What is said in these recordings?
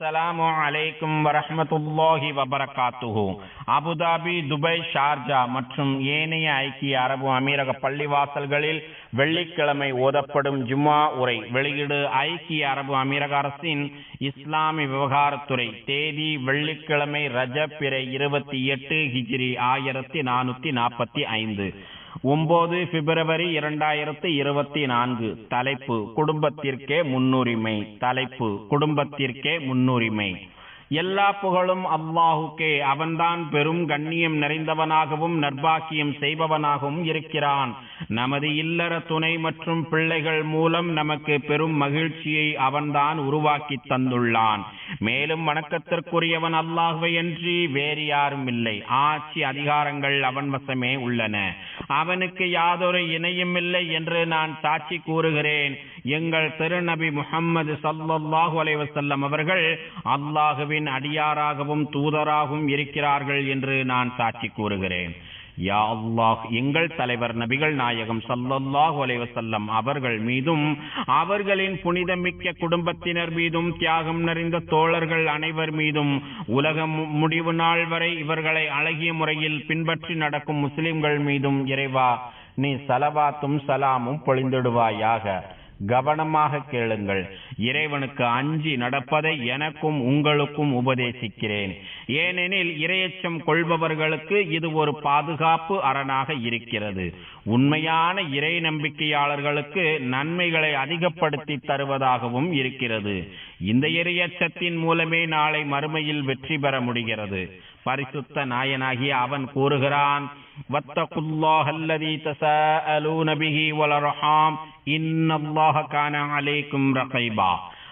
அஸ்ஸலாமு அலைக்கும் வரஹ்மத்துல்லாஹி வபரகாத்துஹு. அபுதாபி துபாய் ஷார்ஜா மற்றும் ஏனைய ஐக்கிய அரபு அமீரக பள்ளிவாசல்களில் வெள்ளிக்கிழமை ஓதப்படும் ஜும்மா உரை வெளியீடு ஐக்கிய அரபு அமீரக அரசின் இஸ்லாமிய விவகாரத்துறை. தேதி வெள்ளிக்கிழமை ரஜப் பிறை இருபத்தி எட்டு ஹிஜ்ரி ஆயிரத்தி நானூத்தி நாற்பத்தி ஐந்து. ஒன்பது பிப்ரவரி இரண்டாயிரத்தி இருபத்தி நான்கு. தலைப்பு குடும்பத்திற்கே முன்னுரிமை. தலைப்பு குடும்பத்திற்கே முன்னுரிமை. எல்லா புகழும் அல்லாஹுக்கே. அவன்தான் பெரும் கண்ணியம் நிறைந்தவனாகவும் நர்பாக்கியம் செய்பவனாகவும் இருக்கிறான். நமது இல்லற துணை மற்றும் பிள்ளைகள் மூலம் நமக்கு பெரும் மகிழ்ச்சியை அவன்தான் உருவாக்கி தந்துள்ளான். மேலும் வணக்கத்திற்குரியவன் அல்லாஹுவை அன்றி வேறு யாரும் இல்லை. ஆட்சி அதிகாரங்கள் அவன் வசமே உள்ளன. அவனுக்கு யாதொரு இணையும் இல்லை என்று நான் சாட்சி கூறுகிறேன். எங்கள் திருநபி முகம்மது சல்லாஹு அலைவசல்லம் அவர்கள் அவர்கள் அல்லாஹுவின் அடியாராகவும் தூதராகவும் இருக்கிறார்கள் என்று நான் சாட்சி கூறுகிறேன். யா அல்லாஹ் எங்கள் தலைவர் நபிகள் நாயகம் ஸல்லல்லாஹு அலைவசல்லம் அவர்கள் மீதும் அவர்களின் புனிதமிக்க குடும்பத்தினர் மீதும் தியாகம் நிறைந்த தோழர்கள் அனைவர் மீதும் உலகம் முடிவு நாள் வரை இவர்களை அழகிய முறையில் பின்பற்றி நடக்கும் முஸ்லிம்கள் மீதும் இறைவா நீ சலவாத்தும் சலாமும் பொழிந்திடுவாயாக. கவனமாக கேளுங்கள். இறைவனுக்கு அஞ்சி நடப்பதை எனக்கும் உங்களுக்கும் உபதேசிக்கிறேன். ஏனெனில் இரையச்சம் கொள்பவர்களுக்கு இது ஒரு பாதுகாப்பு அரணாக இருக்கிறது. உண்மையான இறை நம்பிக்கையாளர்களுக்கு நன்மைகளை அதிகப்படுத்தி தருவதாகவும் இருக்கிறது. இந்த இரையச்சத்தின் மூலமே நாளை மறுமையில் வெற்றி பெற முடிகிறது. பரிசுத்த நாயனாகிய அவன் கூறுகிறான் கான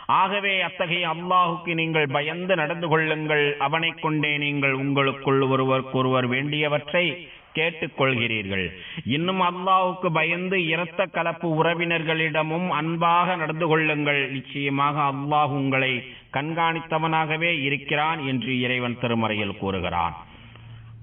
ஆகவே அத்தகைய அல்லாஹுக்கு நீங்கள் பயந்து நடந்து கொள்ளுங்கள் அவனைக் கொண்டே நீங்கள் உங்களுக்குள் ஒருவருக்கொருவர் வேண்டியவற்றை கேட்டுக்கொள்கிறீர்கள். இன்னும் அல்லாவுக்கு பயந்து இரத்த கலப்பு உறவினர்களிடமும் அன்பாக நடந்து கொள்ளுங்கள். நிச்சயமாக அல்லாஹ் உங்களை கண்காணித்தவனாகவே இருக்கிறான் என்று இறைவன் திருமறையில் கூறுகிறான்.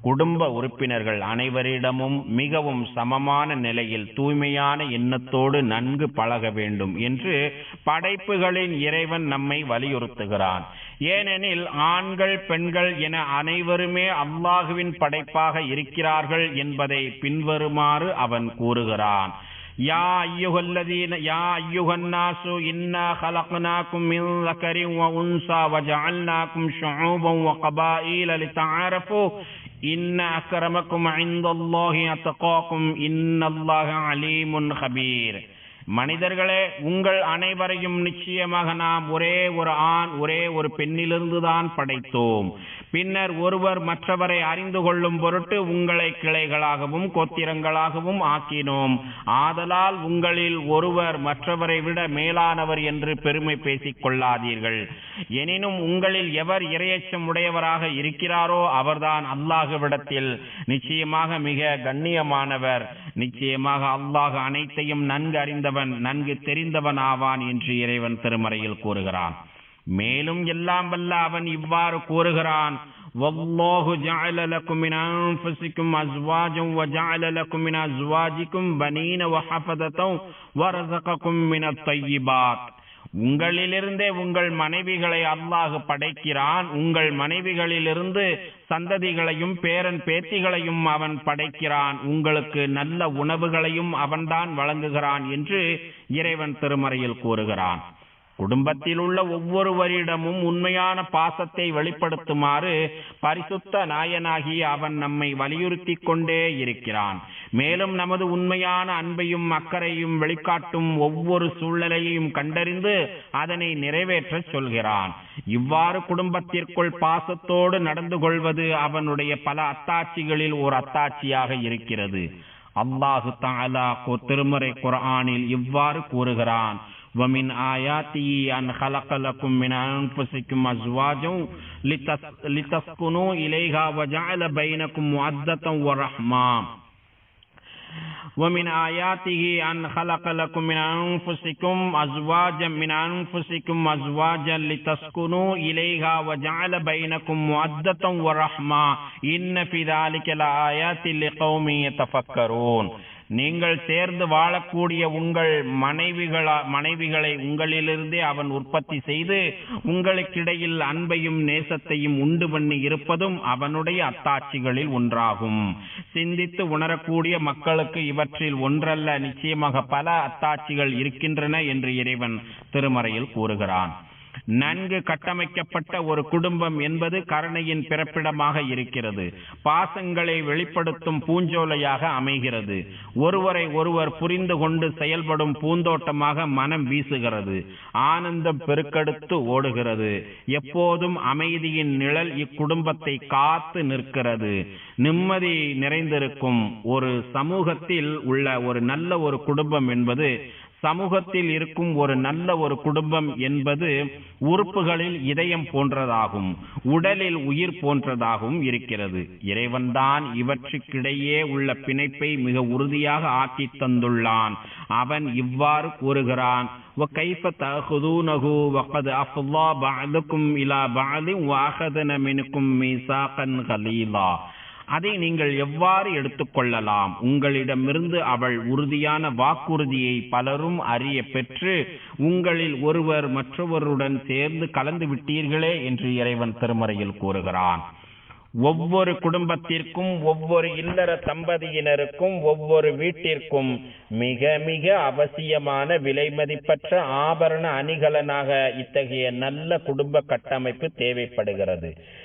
குடும்ப உறுப்பினர்கள் அனைவரிடமும் மிகவும் சமமான நிலையில் தூய்மையான எண்ணத்தோடு நன்கு பழக வேண்டும் என்று படைப்புகளின் இறைவன் நம்மை வலியுறுத்துகிறான். ஏனெனில் ஆண்கள் பெண்கள் என அனைவருமே அல்லாஹுவின் படைப்பாக இருக்கிறார்கள் என்பதை பின்வருமாறு அவன் கூறுகிறான். யா ஐயுகல்லதீன யா ஐயுகன்னாசு இன்னா ஹலக்னாக்கும் மின் லக்கரின் வ உன்சா வ ஜஅல்னாக்கும் ஷுஊபன் வ கபாயில லிதஆரஃபு இன்ன அக்ரமக்கும் இன்தல்லாஹி அத்தகாக்கும் இன்னல்லாஹ அலீமுன் ஹபீர். மனிதர்களே உங்கள் அனைவரையும் நிச்சயமாக நாம் ஒரே ஒரு ஆண் ஒரே ஒரு பெண்ணிலிருந்து தான் படைத்தோம். பின்னர் ஒருவர் மற்றவரை அறிந்து கொள்ளும் பொருட்டு உங்களை கிளைகளாகவும் கோத்திரங்களாகவும் ஆக்கினோம். ஆதலால் உங்களில் ஒருவர் மற்றவரை விட மேலானவர் என்று பெருமை பேசிக் கொள்ளாதீர்கள். எனினும் உங்களில் எவர் இரையச்சம் உடையவராக இருக்கிறாரோ அவர்தான் அல்லாஹுவிடத்தில் நிச்சயமாக மிக கண்ணியமானவர். நிச்சயமாக அல்லாஹ் அனைத்தையும் நன்கு அறிந்தவன் நன்கு தெரிந்தவன் ஆவான் என்று இறைவன் திருமறையில் கூறுகிறான் மேலும் எல்லாம் வல்ல அவன் இவ்வாறு கூறுகிறான் والله جعل لكم من أنفسكم أزواجا وجعل لكم من أزواجكم بنين وحفظة ورزقكم من الطيبات உங்களிலிருந்தே உங்கள் மனைவிகளை அல்லாஹ் படைக்கிறான். உங்கள் மனைவிகளிலிருந்து சந்ததிகளையும் பேரன் பேத்திகளையும் அவன் படைக்கிறான். உங்களுக்கு நல்ல உணவுகளையும் அவன்தான் வழங்குகிறான் என்று இறைவன் திருமறையில் கூறுகிறான். குடும்பத்தில் உள்ள ஒவ்வொருவரிடமும் உண்மையான பாசத்தை வெளிப்படுத்துமாறு பரிசுத்த நாயனாகி அவன் நம்மை வலியுறுத்தி கொண்டே இருக்கிறான். மேலும் நமது உண்மையான அன்பையும் அக்கறையும் வெளிக்காட்டும் ஒவ்வொரு சூழ்நிலையையும் கண்டறிந்து அதனை நிறைவேற்ற சொல்கிறான். இவ்வாறு குடும்பத்திற்குள் பாசத்தோடு நடந்து கொள்வது அவனுடைய பல அத்தாட்சிகளில் ஒரு அத்தாட்சியாக இருக்கிறது. அல்லாஹு தாலா திருமறை குர்ஆனில் இவ்வாறு கூறுகிறான். ومن آياته أن خلق لكم من أنفسكم أزواجا لتسكنوا إليها وجعل بينكم مودة ورحمة. ومن آياته أن خلق لكم من أنفسكم أزواجا من أنفسكم أزواجا لتسكنوا إليها وجعل بينكم مودة ورحمة. إن في ذلك لآيات لقوم يتفكرون. நீங்கள் சேர்ந்து வாழக்கூடிய உங்கள் மனைவிகளா மனைவிகளை உங்களிலிருந்தே அவன் உற்பத்தி செய்து உங்களுக்கிடையில் அன்பையும் நேசத்தையும் உண்டு பண்ணி இருப்பதும் அவனுடைய அத்தாட்சிகளில் ஒன்றாகும். சிந்தித்து உணரக்கூடிய மக்களுக்கு இவற்றில் ஒன்றல்ல நிச்சயமாக பல அத்தாட்சிகள் இருக்கின்றன என்று இறைவன் திருமறையில் கூறுகிறான். நன்கு கட்டமைக்கப்பட்ட ஒரு குடும்பம் என்பது கருணையின் பிறப்பிடமாக இருக்கிறது. பாசங்களை வெளிப்படுத்தும் பூஞ்சோலையாக அமைகிறது. ஒருவரை ஒருவர் புரிந்து கொண்டு செயல்படும் பூந்தோட்டமாக மனம் வீசுகிறது. ஆனந்தம் பெருக்கெடுத்து ஓடுகிறது. எப்போதும் அமைதியின் நிழல் இக்குடும்பத்தை காத்து நிற்கிறது. நிம்மதி நிறைந்திருக்கும் ஒரு சமூகத்தில் உள்ள ஒரு நல்ல ஒரு குடும்பம் என்பது சமூகத்தில் இருக்கும் ஒரு நல்ல ஒரு குடும்பம் என்பது உறுப்புகளில் இதயம் போன்றதாகும் உடலில் உயிர் போன்றதாகவும் இருக்கிறது இறைவன்தான் இவற்றுக்கிடையே உள்ள பிணைப்பை மிக உறுதியாக ஆக்கி தந்துள்ளான் அவன் இவ்வாறு கூறுகிறான் وكيف تأخذونه وقد أفضى بعضكم إلى بعض وأخذن منكم ميثاقا غليظا அதை நீங்கள் எவ்வாறு எடுத்துக்கொள்ளலாம்? உங்களிடமிருந்து அவள் உறுதியான வாக்குறுதியை பலரும் அறிய பெற்று உங்களில் ஒருவர் மற்றவருடன் சேர்ந்து கலந்து விட்டீர்களே என்று இறைவன் திருமறையில் கூறுகிறான். ஒவ்வொரு குடும்பத்திற்கும் ஒவ்வொரு இல்லற தம்பதியினருக்கும் ஒவ்வொரு வீட்டிற்கும் மிக மிக அவசியமான விலைமதிப்பற்ற ஆபரண அணிகலனாக இத்தகைய நல்ல குடும்ப கட்டமைப்பு தேவைப்படுகிறது.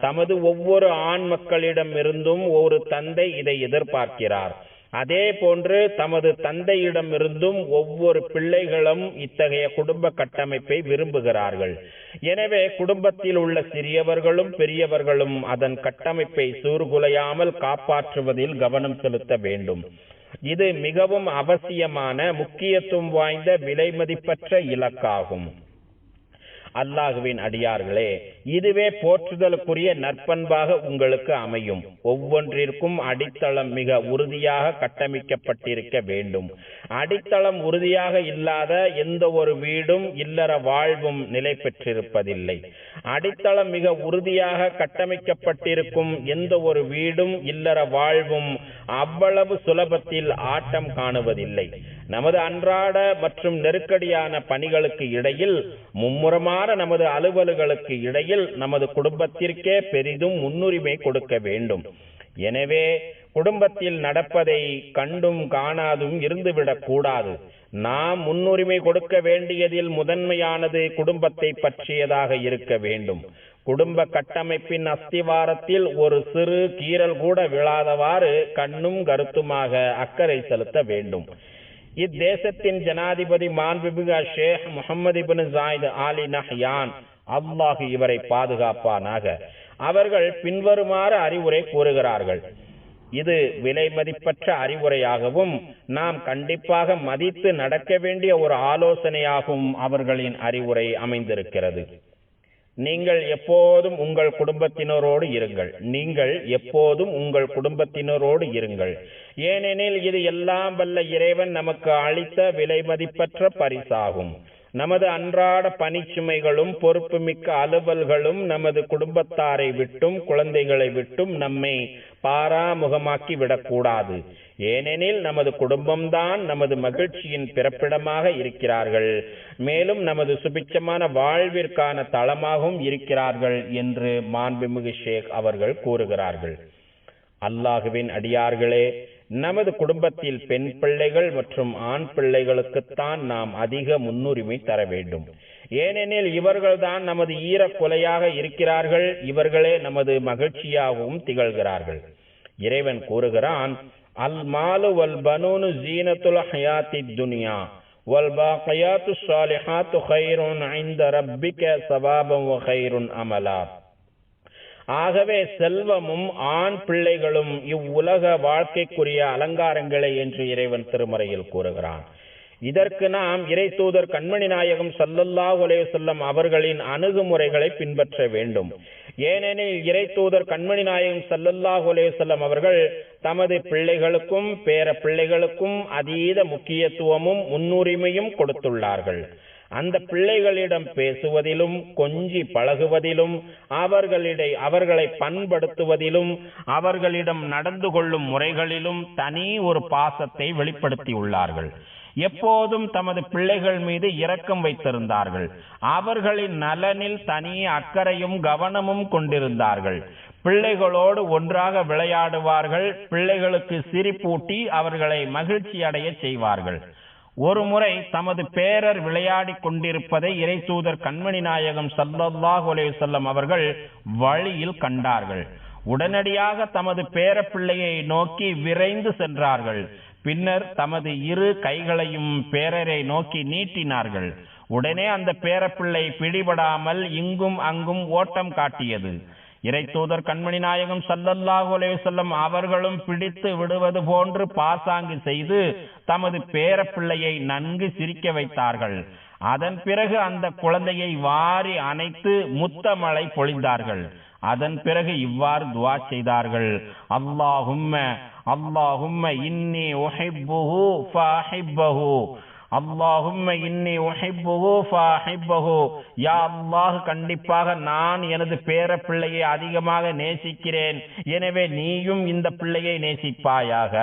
தமது ஒவ்வொரு ஆண் மக்களிடம் இருந்தும் ஒரு தந்தை இதை எதிர்பார்க்கிறார். அதே போன்று தமது தந்தையிடமிருந்தும் ஒவ்வொரு பிள்ளைகளும் இத்தகைய குடும்ப கட்டமைப்பை விரும்புகிறார்கள். எனவே குடும்பத்தில் உள்ள சிறியவர்களும் பெரியவர்களும் அதன் கட்டமைப்பை சூர்குலையாமல் காப்பாற்றுவதில் கவனம் செலுத்த வேண்டும். இது மிகவும் அவசியமான முக்கியத்துவம் வாய்ந்த விலைமதிப்பற்ற இலக்காகும். அல்லாஹுவின் அடியார்களே இதுவே போற்றுதலுக்குரிய நற்பண்பாக உங்களுக்கு அமையும். ஒவ்வொன்றிற்கும் அடித்தளம் மிக உறுதியாக கட்டமைக்கப்பட்டிருக்க வேண்டும். அடித்தளம் உறுதியாக இல்லாத எந்த ஒரு வீடும் இல்லற வாழ்வும் நிலை பெற்றிருப்பதில்லை. அடித்தளம் மிக உறுதியாக கட்டமைக்கப்பட்டிருக்கும் எந்த ஒரு வீடும் இல்லற வாழ்வும் அவ்வளவு சுலபத்தில் ஆட்டம் காணுவதில்லை. நமது அன்றாட மற்றும் நெருக்கடியான பணிகளுக்கு இடையில் மும்முரமான நமது அலுவல்களுக்கு இடையில் நமது குடும்பத்திற்கே பெரிதும் முன்னுரிமை கொடுக்க வேண்டும். எனவே குடும்பத்தில் நடப்பதை கண்டும் காணாதும் இருந்துவிடக் கூடாது. நாம் முன்னுரிமை கொடுக்க வேண்டியதில் முதன்மையானது குடும்பத்தை பற்றியதாக இருக்க வேண்டும். குடும்ப கட்டமைப்பின் அஸ்திவாரத்தில் ஒரு சிறு கீறல் கூட விழாதவாறு கண்ணும் கருத்துமாக அக்கறை செலுத்த வேண்டும். இத்தேசத்தின் ஜனாதிபதி மாண்புமிகு Sheikh Mohamed Ibn Zayed Al Nahyan அல்லாஹ் இவரை பாதுகாப்பானாக அவர்கள் பின்வருமாறு அறிவுரை கூறுகிறார்கள் இது விலை மதிப்பற்ற அறிவுரையாகவும் நாம் கண்டிப்பாக மதித்து நடக்க வேண்டிய ஒரு ஆலோசனையாகவும் அவர்களின் அறிவுரை அமைந்திருக்கிறது நீங்கள் எப்போதும் உங்கள் குடும்பத்தினரோடு இருங்கள் நீங்கள் எப்போதும் உங்கள் குடும்பத்தினரோடு இருங்கள் ஏனெனில் இது எல்லாம் வல்ல இறைவன் நமக்கு அளித்த விலைமதிப்பற்ற பரிசாகும். நமது அன்றாட பணிச்சுமைகளும் பொறுப்புமிக்க அலுவல்களும் நமது குடும்பத்தாரை விட்டும் குழந்தைகளை விட்டும் நம்மை பாராமுகமாக்கி விடக்கூடாது. ஏனெனில் நமது குடும்பம்தான் நமது மகிழ்ச்சியின் பிறப்பிடமாக இருக்கிறார்கள். மேலும் நமது சுபிச்சமான வாழ்விற்கான தளமாகவும் இருக்கிறார்கள் என்று மாண்புமிகு ஷேக் அவர்கள் கூறுகிறார்கள். அல்லாஹுவின் அடியார்களே நமது குடும்பத்தில் பெண் பிள்ளைகள் மற்றும் ஆண் பிள்ளைகளுக்குத்தான் நாம் அதிக முன்னுரிமை தர வேண்டும். ஏனெனில் இவர்கள்தான் நமது ஈரக்குலையாக இருக்கிறார்கள் இவர்களே நமது மகிழ்ச்சியாகவும் திகழ்கிறார்கள். இறைவன் கூறுகிறான் அல் மாலு வல் பனூனு ஜீனத்துல் ஹயாத்தி துனியா வல் பாக்கியாத்து சாலிஹாத்து கைருன் ஐந்த ரப்பிக்க சவாபம் வ அமலா. ஆகவே செல்வமும் ஆண் பிள்ளைகளும் இவ்வுலக வாழ்க்கைக்குரிய அலங்காரங்களே என்று இறைவன் திருமறையில் கூறுகிறான். இதற்கு நாம் இறை தூதர் கண்மணி நாயகம் சல்லல்லா அலைஹி அவர்களின் அணுகுமுறைகளை பின்பற்ற வேண்டும். ஏனெனில் இறை தூதர் கண்மணி நாயகம் சல்லல்லா அலைஹி அவர்கள் தமது பிள்ளைகளுக்கும் பேர பிள்ளைகளுக்கும் அதீத முக்கியத்துவமும் முன்னுரிமையும் கொடுத்துள்ளார்கள். அந்த பிள்ளைகளிடம் பேசுவதிலும் கொஞ்சி பழகுவதிலும் அவர்களிடை அவர்களை பண்படுத்துவதிலும் அவர்களிடம் நடந்து கொள்ளும் முறைகளிலும் தனி ஒரு பாசத்தை வெளிப்படுத்தியுள்ளார்கள். எப்போதும் தமது பிள்ளைகள் மீது இரக்கம் வைத்திருந்தார்கள். அவர்களின் நலனில் தனி அக்கறையும் கவனமும் கொண்டிருந்தார்கள். பிள்ளைகளோடு ஒன்றாக விளையாடுவார்கள். பிள்ளைகளுக்கு சிரிப்பூட்டி அவர்களை மகிழ்ச்சி அடைய செய்வார்கள். ஒரு முறை தமது பேரர் விளையாடி கொண்டிருப்பதை இறை தூதர் கண்மணி நாயகம் சல்லல்லாஹு செல்லம் அவர்கள் வழியில் கண்டார்கள். உடனடியாக தமது பேரப்பிள்ளையை நோக்கி விரைந்து சென்றார்கள். பின்னர் தமது இரு கைகளையும் பேரரை நோக்கி நீட்டினார்கள். உடனே அந்த பேரப்பிள்ளை பிடிபடாமல் இங்கும் அங்கும் ஓட்டம் காட்டியது. இறை தூதர் கண்மணி நாயகம் சல்லல்லாஹு அலைஹி அவர்களும் பிடித்து விடுவது போன்று பாசாங்கு செய்து தமது பேரப்பிள்ளையை நன்கு சிரிக்க வைத்தார்கள். அதன் பிறகு அந்த குழந்தையை வாரி அணைத்து முத்தமழை பொழிந்தார்கள். அதன் பிறகு இவ்வாறு துவா செய்தார்கள். அல்லாஹும்ம அல்லாஹும்ம இன்னி உஹிப்புஹு ஃபஹிப்பஹு. அல்லாஹும் இன்னி உஹிப்புஹு ஃபஹிப்பஹு. யா அல்லாஹ் கண்டிப்பாக நான் எனது பேர பிள்ளையை அதிகமாக நேசிக்கிறேன். எனவே நீயும் இந்த பிள்ளையை நேசிப்பாயாக.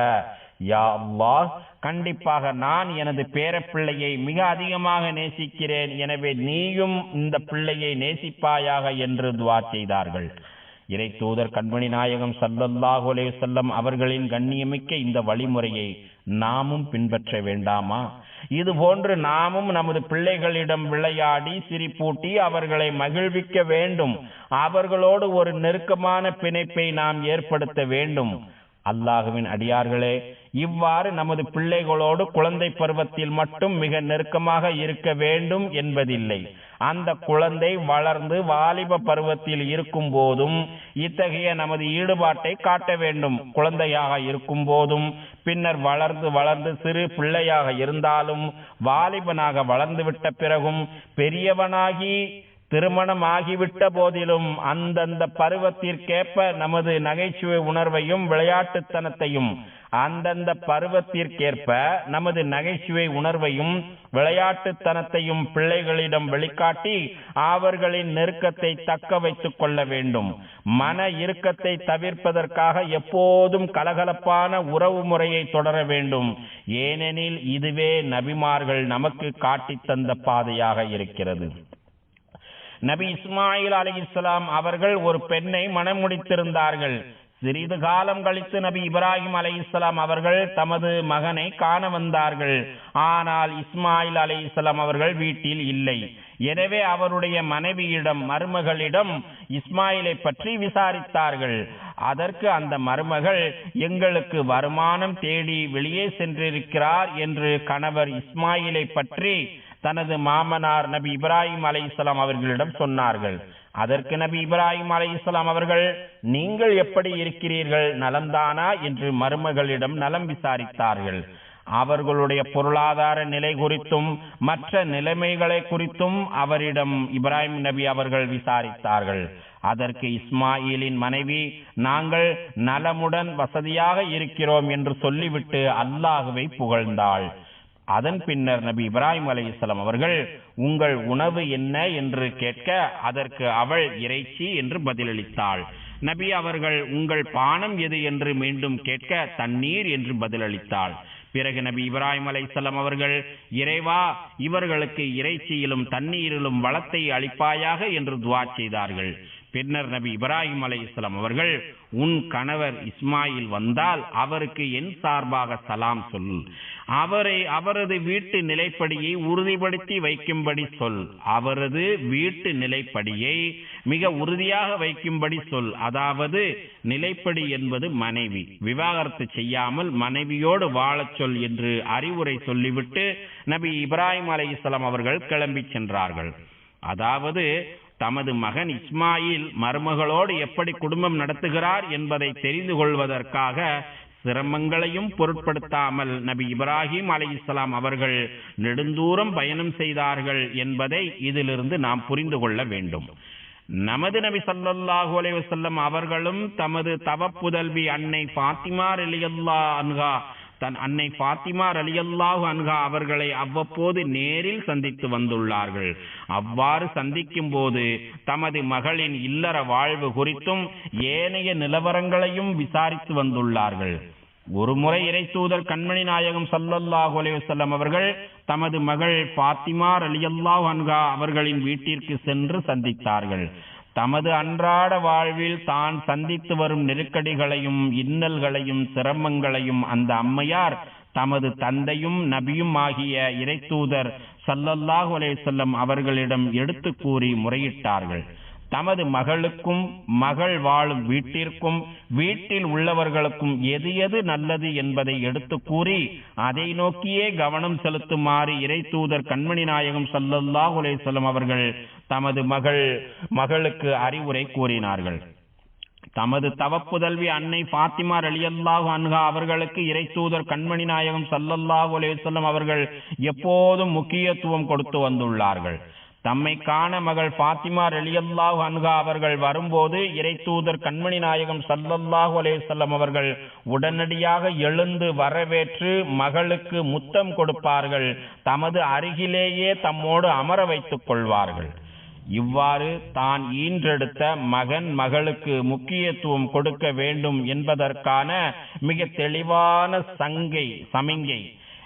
யா அல்லாஹ் கண்டிப்பாக நான் எனது பேரப்பிள்ளையை மிக அதிகமாக நேசிக்கிறேன். எனவே நீயும் இந்த பிள்ளையை நேசிப்பாயாக என்று துவா செய்தார்கள். இறை தூதர் கண்மணி நாயகம் சல்லல்லாஹு அலைஹி அவர்களின் கண்ணியமிக்க இந்த வழிமுறையை நாமும் பின்பற்ற வேண்டாமா? இது போன்று நாமும் நமது பிள்ளைகளிடம் விளையாடி சிரிப்பூட்டி அவர்களை மகிழ்விக்க வேண்டும். அவர்களோடு ஒரு நெருக்கமான பிணைப்பை நாம் ஏற்படுத்த வேண்டும். அல்லாஹுவின் அடியார்களே இவ்வாறு நமது பிள்ளைகளோடு குழந்தை பருவத்தில் மட்டும் மிக நெருக்கமாக இருக்க வேண்டும் என்பதில்லை. அந்த குழந்தை வளர்ந்து வாலிப பருவத்தில் இருக்கும் போதும் இத்தகைய நமது ஈடுபாட்டை காட்ட வேண்டும். குழந்தையாக இருக்கும் போதும் பின்னர் வளர்ந்து வளர்ந்து சிறு பிள்ளையாக இருந்தாலும் வாலிபனாக வளர்ந்து விட்ட பிறகும் பெரியவனாகி திருமணம் ஆகிவிட்ட போதிலும் அந்தந்த பருவத்திற்கேற்ப நமது நகைச்சுவை உணர்வையும் விளையாட்டுத்தனத்தையும் அந்தந்த பருவத்திற்கேற்ப நமது நகைச்சுவை உணர்வையும் விளையாட்டுத்தனத்தையும் பிள்ளைகளிடம் வெளிக்காட்டி அவர்களின் நெருக்கத்தை தக்க வைத்துக் கொள்ள வேண்டும். மன இறுக்கத்தை தவிர்ப்பதற்காக எப்போதும் கலகலப்பான உறவு முறையை தொடர வேண்டும். ஏனெனில் இதுவே நபிமார்கள் நமக்கு காட்டித் தந்த பாதையாக இருக்கிறது. நபி இஸ்மாயில் அலிஸ்லாம் அவர்கள் ஒரு பெண்ணை மணமுடித்திருந்தார்கள் சிறிது காலம் கழித்து நபி இப்ராஹிம் அலை இஸ்லாம் அவர்கள் தமது மகனை காண வந்தார்கள். ஆனால் இஸ்மாயில் அலை இஸ்லாம் அவர்கள் வீட்டில் இல்லை. எனவே அவருடைய மனைவியிடம் மருமகளிடம் இஸ்மாயிலை பற்றி விசாரித்தார்கள். அதற்கு அந்த மருமகள் எங்களுக்கு வருமானம் தேடி வெளியே சென்றிருக்கிறார் என்று கணவர் இஸ்மாயிலை பற்றி தனது மாமனார் நபி இப்ராஹிம் அலை இஸ்லாம் அவர்களிடம் சொன்னார்கள். அதற்கு நபி இப்ராஹிம் அலை இஸ்லாம் அவர்கள் நீங்கள் எப்படி இருக்கிறீர்கள்? நலம்தானா? என்று மருமகளிடம் நலம் விசாரித்தார்கள். அவர்களுடைய பொருளாதார நிலை குறித்தும் மற்ற நிலைமைகளை குறித்தும் அவரிடம் இப்ராஹிம் நபி அவர்கள் விசாரித்தார்கள். அதற்கு இஸ்மாயிலின் மனைவி நாங்கள் நலமுடன் வசதியாக இருக்கிறோம் என்று சொல்லிவிட்டு அல்லாஹுவை புகழ்ந்தாள். அதன் பின்னர் நபி இப்ராஹிம் அலைஹிஸ்ஸலாம் அவர்கள் உங்கள் உணவு என்ன என்று கேட்க அதற்கு அவள் இறைச்சி என்று பதிலளித்தாள். நபி அவர்கள் உங்கள் பானம் எது என்று மீண்டும் கேட்க தண்ணீர் என்று பதிலளித்தாள். பிறகு நபி இப்ராஹிம் அலைஹிஸ்ஸலாம் அவர்கள் இறைவா இவர்களுக்கு இறைச்சியிலும் தண்ணீரிலும் வளத்தை அளிப்பாயாக என்று துவா செய்தார்கள். பின்னர் நபி இப்ராஹிம் அலைஹிஸ்ஸலாம் அவர்கள் உன் கணவர் இஸ்மாயில் வந்தால் அவருக்கு என் சார்பாக சலாம் சொல். அவரை அவரது வீட்டு நிலைப்படியை உறுதிப்படுத்தி வைக்கும்படி சொல். அவரது வீட்டு நிலைப்படியை மிக உறுதியாக வைக்கும்படி சொல். அதாவது நிலைப்படி என்பது மனைவி. விவாகரத்து செய்யாமல் மனைவியோடு வாழச் சொல் என்று அறிவுரை சொல்லிவிட்டு நபி இப்ராஹிம் அலைஹிஸ்ஸலாம் அவர்கள் கிளம்பி சென்றார்கள். அதாவது தமது மகன் இஸ்மாயில் மருமகளோடு எப்படி குடும்பம் நடத்துகிறார் என்பதை தெரிந்து கொள்வதற்காக சிரமங்களையும் பொருட்படுத்தாமல் நபி இப்ராஹிம் அலி இஸ்லாம் அவர்கள் நெடுந்தூரம் பயணம் செய்தார்கள் என்பதை இதிலிருந்து நாம் புரிந்து கொள்ள வேண்டும். நமது நபி ஸல்லல்லாஹு அலைவசல்லம் அவர்களும் தமது தவப்புதல்வி அன்னை பாத்திமா ரலியல்லாஹு அன்ஹா தன் அன்னை பாத்திமா ரலியல்லாஹு அன்ஹா அவர்களை அவ்வப்போது நேரில் சந்தித்து வந்துள்ளார்கள். அவ்வாறு சந்திக்கும் போது தமது மகளின் இல்லற வாழ்வு குறித்தும் ஏனைய நிலவரங்களையும் விசாரித்து வந்துள்ளார்கள். ஒருமுறை இறை தூதர் கண்மணி நாயகம் சல்லல்லாஹு அலைஹி அவர்கள் தமது மகள் பாத்திமா ரலியல்லாஹு அன்ஹா அவர்களின் வீட்டிற்கு சென்று சந்தித்தார்கள். தமது அன்றாட வாழ்வில் தான் சந்தித்து வரும் நெருக்கடிகளையும் இன்னல்களையும் சிரமங்களையும் அந்த அம்மையார் தமது தந்தையும் நபியும் ஆகிய இறைத்தூதர் சல்லல்லாஹு அலே செல்லம் அவர்களிடம் எடுத்து கூறி முறையிட்டார்கள். தமது மகளுக்கும் மகள் வாழும் வீட்டிற்கும் வீட்டில் உள்ளவர்களுக்கும் எது எது நல்லது என்பதை எடுத்து கூறி அதை நோக்கியே கவனம் செலுத்துமாறு இறை தூதர் கண்மணி நாயகம் சல்லல்லாஹு அலைஹி அவர்கள் தமது மகள் மகளுக்கு அறிவுரை கூறினார்கள். தமது தவப்புதல்வி அன்னை பாத்திமா அலியல்லாஹ் அன்ஹா அவர்களுக்கு இறை தூதர் கண்மணி நாயகம் சல்லல்லாஹ் அலேசல்லம் அவர்கள் எப்போதும் முக்கியத்துவம் கொடுத்து வந்துள்ளார்கள். தம்மை காண மகள் பாத்திமா ரெலியல்லாஹ் அன்கா அவர்கள் வரும்போது இறை தூதர் கண்மணி நாயகம் சல்லல்லாஹு அலேசல்லம் அவர்கள் உடனடியாக எழுந்து வரவேற்று மகளுக்கு முத்தம் கொடுப்பார்கள். தமது அருகிலேயே தம்மோடு அமர வைத்துக் கொள்வார்கள். இவ்வாறு தான் ஈன்றெடுத்த மகன் மகளுக்கு முக்கியத்துவம் கொடுக்க வேண்டும் என்பதற்கான மிக தெளிவான சங்கை சமிங்கை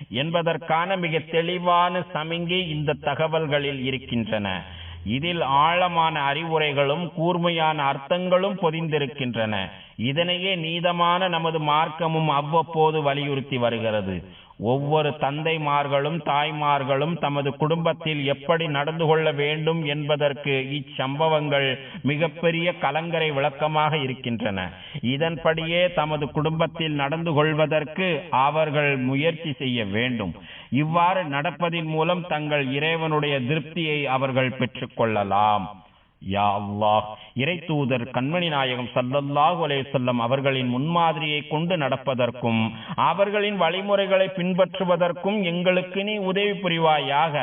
என்பதற்கான மிக தெளிவான சமிங்கை இந்த தகவல்களில் இருக்கின்றன. இதில் ஆழமான அறிவுரைகளும் கூர்மையான அர்த்தங்களும் பொதிந்திருக்கின்றன. இதனையே நீதமான நமது மார்க்கமும் அவ்வப்போது வலியுறுத்தி வருகிறது. ஒவ்வொரு தந்தைமார்களும் தாய்மார்களும் தமது குடும்பத்தில் எப்படி நடந்து கொள்ள வேண்டும் என்பதற்கு இச்சம்பவங்கள் மிகப்பெரிய கலங்கரை விளக்கமாக இருக்கின்றன. இதன்படியே தமது குடும்பத்தில் நடந்து கொள்வதற்கு அவர்கள் முயற்சி செய்ய வேண்டும். இவ்வாறு நடப்பதின் மூலம் தங்கள் இறைவனுடைய திருப்தியை அவர்கள் பெற்றுக்கொள்ளலாம் யா அல்லாஹ் இறை தூதர் கண்மணி நாயகம் சல்லல்லாஹு அலேசல்லம் அவர்களின் முன்மாதிரியை கொண்டு நடப்பதற்கும் அவர்களின் வழிமுறைகளை பின்பற்றுவதற்கும் எங்களுக்கு நீ உதவி புரிவாயாக.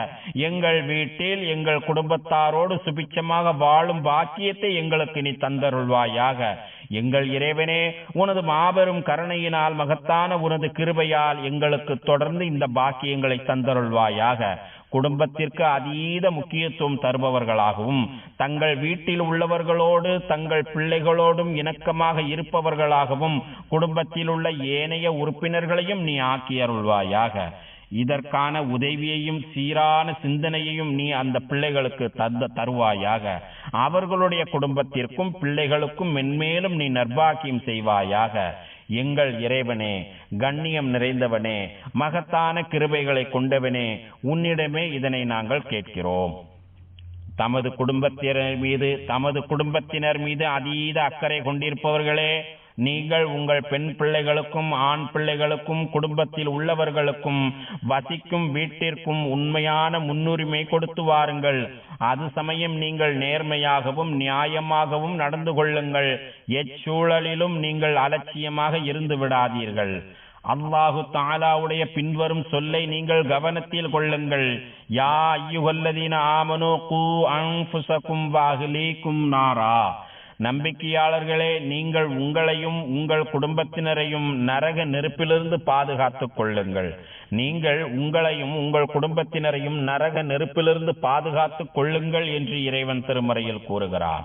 எங்கள் வீட்டில் எங்கள் குடும்பத்தாரோடு சுபிச்சமாக வாழும் பாக்கியத்தை எங்களுக்கு நீ தந்தருள்வாயாக. எங்கள் இறைவனே உனது மாபெரும் கருணையினால் மகத்தான உனது கிருபையால் எங்களுக்கு தொடர்ந்து இந்த பாக்கியங்களை தந்தருள்வாயாக. குடும்பத்திற்கு அதீத முக்கியத்துவம் தருபவர்களாகவும் தங்கள் வீட்டில் உள்ளவர்களோடு தங்கள் பிள்ளைகளோடும் இணக்கமாக இருப்பவர்களாகவும் குடும்பத்தில் உள்ள ஏனைய உறுப்பினர்களையும் நீ ஆக்கியருள்வாயாக இதற்கான உதவியையும் சீரான சிந்தனையையும் நீ அந்த பிள்ளைகளுக்கு தந்த தருவாயாக. அவர்களுடைய குடும்பத்திற்கும் பிள்ளைகளுக்கும் மென்மேலும் நீ நர்பாக்கியம் செய்வாயாக. எங்கள் இறைவனே கண்ணியம் நிறைந்தவனே மகத்தான கிருபைகளை கொண்டவனே உன்னிடமே இதனை நாங்கள் கேட்கிறோம். தமது குடும்பத்தினர் மீது தமது குடும்பத்தினர் மீது அதீத அக்கறை கொண்டிருப்பவர்களே நீங்கள் உங்கள் பெண் பிள்ளைகளுக்கும் ஆண் பிள்ளைகளுக்கும் குடும்பத்தில் உள்ளவர்களுக்கும் வசிக்கும் வீட்டிற்கும் உண்மையான முன்னுரிமை கொடுத்து வாருங்கள். அது சமயம் நீங்கள் நேர்மையாகவும் நியாயமாகவும் நடந்து கொள்ளுங்கள். எச்சூழலிலும் நீங்கள் அலட்சியமாக இருந்து விடாதீர்கள். அல்லாஹு தாலாவுடைய பின்வரும் சொல்லை நீங்கள் கவனத்தில் கொள்ளுங்கள். யா ஐயுகல்லதீன ஆமனோ கூ அன்புசக்கும் வாஹிலீக்கும் நாரா. நம்பிக்கையாளர்களே நீங்கள் உங்களையும் உங்கள் குடும்பத்தினரையும் நரக நெருப்பிலிருந்து பாதுகாத்துக் கொள்ளுங்கள். நீங்கள் உங்களையும் உங்கள் குடும்பத்தினரையும் நரக நெருப்பிலிருந்து பாதுகாத்துக் கொள்ளுங்கள் என்று இறைவன் திருமறையில் கூறுகிறார்.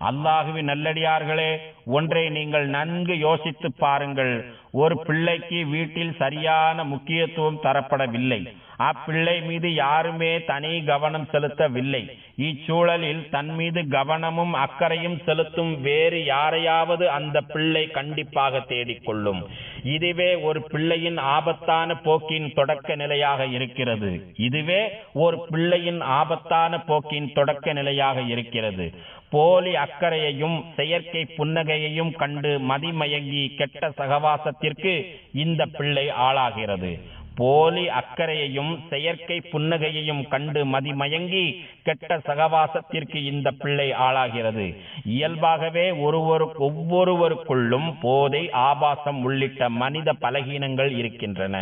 அல்லாஹுவின் நல்லடியார்களே ஒன்றை நீங்கள் நன்கு யோசித்து பாருங்கள். ஒரு பிள்ளைக்கு வீட்டில் சரியான முக்கியத்துவம் தரப்படவில்லை. அப்பிள்ளை மீது யாருமே தனி கவனம் செலுத்தவில்லை. இச்சூழலில் தன் மீது கவனமும் அக்கறையும் செலுத்தும் வேறு யாரையாவது அந்த பிள்ளை கண்டிப்பாக தேடிக்கொள்ளும். இதுவே ஒரு பிள்ளையின் ஆபத்தான போக்கின் தொடக்க நிலையாக இருக்கிறது. இதுவே ஒரு பிள்ளையின் ஆபத்தான போக்கின் தொடக்க நிலையாக இருக்கிறது. போலி அக்கறையையும் செயற்கை புன்னகையையும் கண்டு மதிமயங்கி கெட்ட சகவாசத்திற்கு இந்த பிள்ளை ஆளாகிறது. போலி அக்கறையையும் செயற்கை புன்னகையையும் கண்டு மதிமயங்கி கெட்ட சகவாசத்திற்கு இந்த பிள்ளை ஆளாகிறது. இயல்பாகவே ஒருவரு ஒவ்வொருவருக்குள்ளும் போதை ஆபாசம் உள்ளிட்ட மனித பலகீனங்கள் இருக்கின்றன.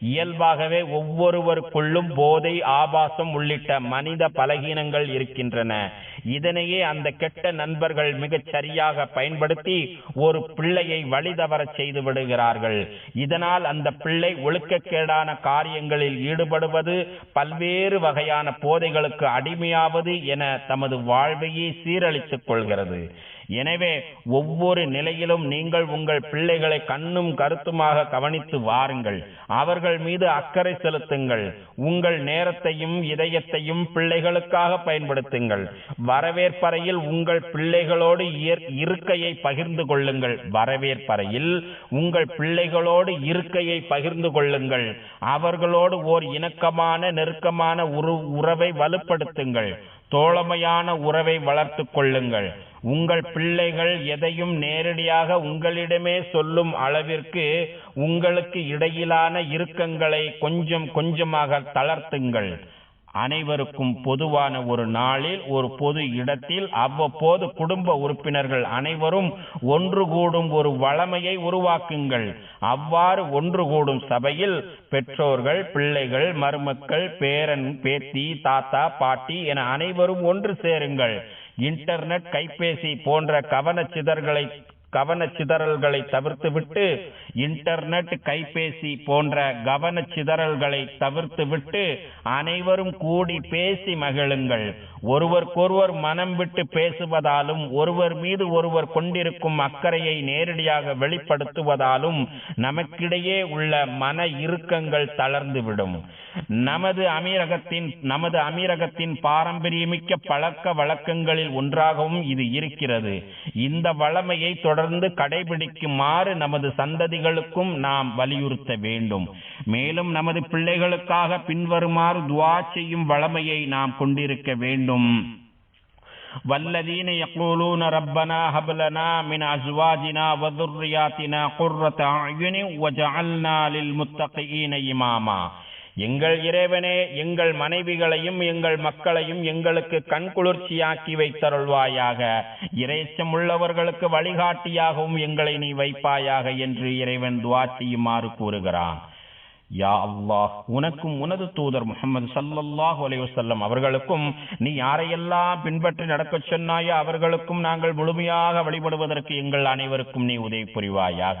இயல்பாகவே ஒவ்வொருவருக்குள்ளும் போதை ஆபாசம் உள்ளிட்ட மனித பலகீனங்கள் இருக்கின்றன. இதனையே அந்த கெட்ட நண்பர்கள் மிகச் சரியாக பயன்படுத்தி ஒரு பிள்ளையை வழிதவரச் செய்து விடுகிறார்கள். இதனால் அந்த பிள்ளை ஒழுக்கக்கேட ஒழுக்கக்கேடான காரியங்களில் ஈடுபடுவது பல்வேறு வகையான போதைகளுக்கு அடிமையாவது என தமது வாழ்வையே சீரழித்துக் கொள்கிறது. எனவே ஒவ்வொரு நிலையிலும் நீங்கள் உங்கள் பிள்ளைகளை கண்ணும் கருத்துமாக கவனித்து வாருங்கள். அவர்கள் மீது அக்கறை செலுத்துங்கள். உங்கள் நேரத்தையும் இதயத்தையும் பிள்ளைகளுக்காக பயன்படுத்துங்கள். வரவேற்பறையில் உங்கள் பிள்ளைகளோடு இயற்- இருக்கையை பகிர்ந்து கொள்ளுங்கள். வரவேற்பறையில் உங்கள் பிள்ளைகளோடு இருக்கையை பகிர்ந்து கொள்ளுங்கள். அவர்களோடு ஓர் இணக்கமான நெருக்கமான உரு உறவை வலுப்படுத்துங்கள். தோழமையான உறவை வளர்த்து கொள்ளுங்கள். உங்கள் பிள்ளைகள் எதையும் நேரடியாக உங்களிடமே சொல்லும் அளவிற்கு உங்களுக்கு இடையிலான இறுக்கங்களை கொஞ்சம் கொஞ்சமாக தளர்த்துங்கள். அனைவருக்கும் பொதுவான ஒரு நாளில் ஒரு பொது இடத்தில் அவ்வப்போது குடும்ப உறுப்பினர்கள் அனைவரும் ஒன்று கூடும் ஒரு வளமையை உருவாக்குங்கள். அவ்வாறு ஒன்று கூடும் சபையில் பெற்றோர்கள் பிள்ளைகள் மருமக்கள் பேரன் பேத்தி தாத்தா பாட்டி என அனைவரும் ஒன்று சேருங்கள். இன்டர்நெட் கைபேசி போன்ற கவனச்சிதறல்களை கவனச்சிதறல்களை தவிர்த்துவிட்டு இன்டர்நெட் கைபேசி போன்ற கவனச்சிதறல்களை தவிர்த்துவிட்டு அனைவரும் கூடி பேசி மகிழுங்கள். ஒருவருக்கொருவர் மனம் விட்டு பேசுவதாலும் ஒருவர் மீது ஒருவர் கொண்டிருக்கும் அக்கறையை நேரடியாக வெளிப்படுத்துவதாலும் நமக்கிடையே உள்ள மன இறுக்கங்கள் தளர்ந்துவிடும். நமது அமீரகத்தின் நமது அமீரகத்தின் பாரம்பரியமிக்க பழக்க வழக்கங்களில் ஒன்றாகவும் இது இருக்கிறது. இந்த வளமையை தொடர்ந்து கடைபிடிக்குமாறு நமது சந்ததிகளுக்கும் நாம் வலியுறுத்த வேண்டும் மேலும் நமது பிள்ளைகளுக்காக பின்வருமாறு துஆ செய்யும் வளமையை நாம் கொண்டிருக்க வேண்டும் والذين يقولون ربنا هب لنا من ازواجنا وذرياتنا قرة اعين وجعلنا للمتقين اماما எங்கள் இறைவனே எங்கள் மனைவிகளையும் எங்கள் மக்களையும் எங்களுக்கு கண்குளிர்ச்சியாக்கி வைத்தருள்வாயாக. இறைச்சம் உள்ளவர்களுக்கு வழிகாட்டியாகவும் எங்களை நீ வைப்பாயாக என்று இறைவன் துவா செய்யுமாறு கூறுகிறான். யா அல்லாஹ் உனக்கும் உனது தூதர் முகமது சல்லல்லாஹ் அலைவசல்லம் அவர்களுக்கும் நீ யாரையெல்லாம் பின்பற்றி நடக்கச் சொன்னாயோ அவர்களுக்கும் நாங்கள் முழுமையாக வழிபடுவதற்கு எங்கள் அனைவருக்கும் நீ உதவி புரிவாயாக.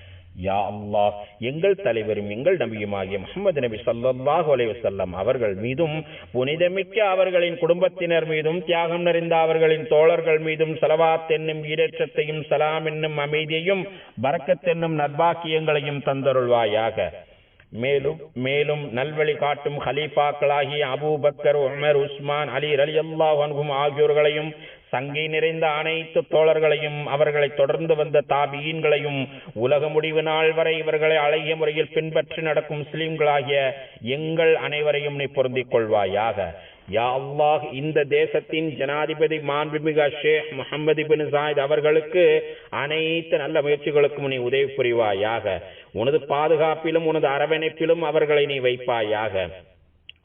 யா அல்லா எங்கள் தலைவரும் எங்கள் நபியுமாகிய முகமது நபி சல்லாஹ் அலைஹி அவர்கள் மீதும் புனிதமிக்க அவர்களின் குடும்பத்தினர் மீதும் தியாகம் நிறைந்த அவர்களின் தோழர்கள் மீதும் சலவாத் என்னும் ஈரேற்றத்தையும் சலாம் என்னும் அமைதியையும் பரக்கத் என்னும் நற்பாக்கியங்களையும் தந்தருள்வாயாக. மேலும் மேலும் நல்வழி காட்டும் ஹலீஃபாக்களாகிய Abu Bakr Umar Usman Ali Allah அன்ஹும் ஆகியோர்களையும் சங்கை நிறைந்த அனைத்து தோழர்களையும் அவர்களை தொடர்ந்து வந்த தாபியீன்களையும் உலக முடிவு நாள் வரை இவர்களை அழகிய முறையில் பின்பற்றி நடக்கும் முஸ்லிம்களாகிய எங்கள் அனைவரையும் நீ பொருந்திக் கொள்வாயாக. யா அல்லாஹ் இந்த தேசத்தின் ஜனாதிபதி மாண்புமிகு ஷேக் முகமது பின் சாயித் அவர்களுக்கு அனைத்து நல்ல முயற்சிகளுக்கும் நீ உதவி புரிவாயாக. உனது பாதுகாப்பிலும் உனது அரவணைப்பிலும் அவர்களை நீ வைப்பாயாக.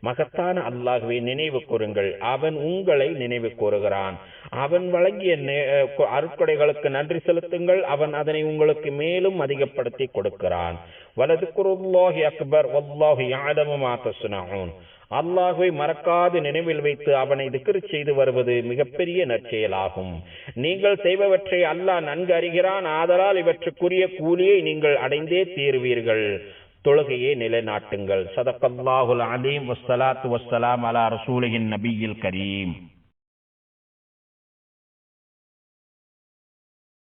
மகத்தான அல்லாஹுவை நினைவு கூறுங்கள். அவன் உங்களை நினைவு கூறுகிறான். அவன் வழங்கிய அருட்கொடைகளுக்கு நன்றி செலுத்துங்கள். அவன் அதனை உங்களுக்கு மேலும் அதிகப்படுத்தி கொடுக்கிறான். வலது குருல்லாஹி அக்பர் வல்லாஹி யாதமு அல்லாஹுவை மறக்காது நினைவில் வைத்து அவனை திக்ரு செய்து வருவது மிகப்பெரிய நற்செயலாகும். நீங்கள் செய்பவற்றை அல்லாஹ் நன்கு அறிகிறான். ஆதலால் இவற்றுக்குரிய கூலியை நீங்கள் அடைந்தே தீர்வீர்கள். தொழுகையை நிலைநாட்டுங்கள். சதக்கல்லாஹுல் அலீம் வஸ்ஸலாத்து வஸ்ஸலாம் அலா ரசூலகின் நபியில் கரீம்.